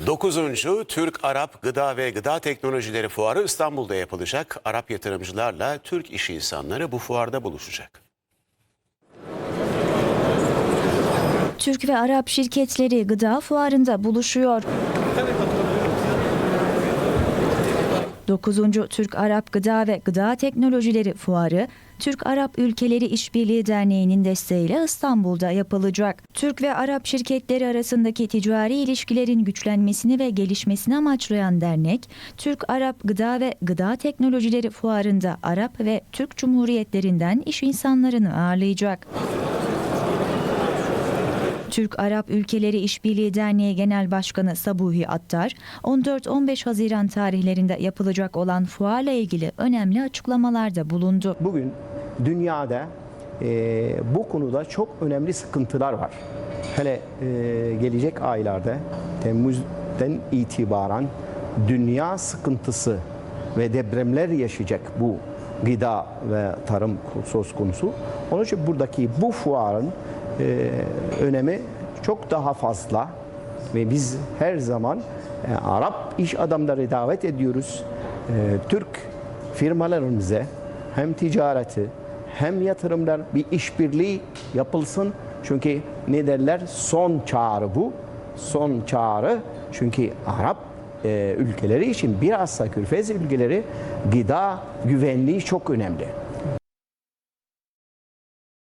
9. Türk-Arap Gıda ve Gıda Teknolojileri Fuarı İstanbul'da yapılacak. Arap yatırımcılarla Türk iş insanları bu fuarda buluşacak. Türk ve Arap şirketleri gıda fuarında buluşuyor. 9. Türk-Arap Gıda ve Gıda Teknolojileri Fuarı, Türk-Arap Ülkeleri İşbirliği Derneği'nin desteğiyle İstanbul'da yapılacak. Türk ve Arap şirketleri arasındaki ticari ilişkilerin güçlenmesini ve gelişmesini amaçlayan dernek, Türk-Arap Gıda ve Gıda Teknolojileri Fuarı'nda Arap ve Türk Cumhuriyetlerinden iş insanlarını ağırlayacak. Türk-Arap Ülkeleri İşbirliği Derneği Genel Başkanı Sabuhi Attar, 14-15 Haziran tarihlerinde yapılacak olan fuarla ilgili önemli açıklamalarda bulundu. Bugün dünyada e, bu konuda çok önemli sıkıntılar var. Hele e, gelecek aylarda Temmuz'dan itibaren dünya sıkıntısı ve depremler yaşayacak bu gıda ve tarım söz konusu. Onun için buradaki bu fuarın e, önemi çok daha fazla ve biz her zaman e, Arap iş adamları davet ediyoruz. E, Türk firmalarımıza hem ticareti hem yatırımlar bir işbirliği yapılsın. Çünkü ne derler? Son çağrı bu. Son çağrı. Çünkü Arap e, ülkeleri için bilhassa Körfez ülkeleri gıda güvenliği çok önemli.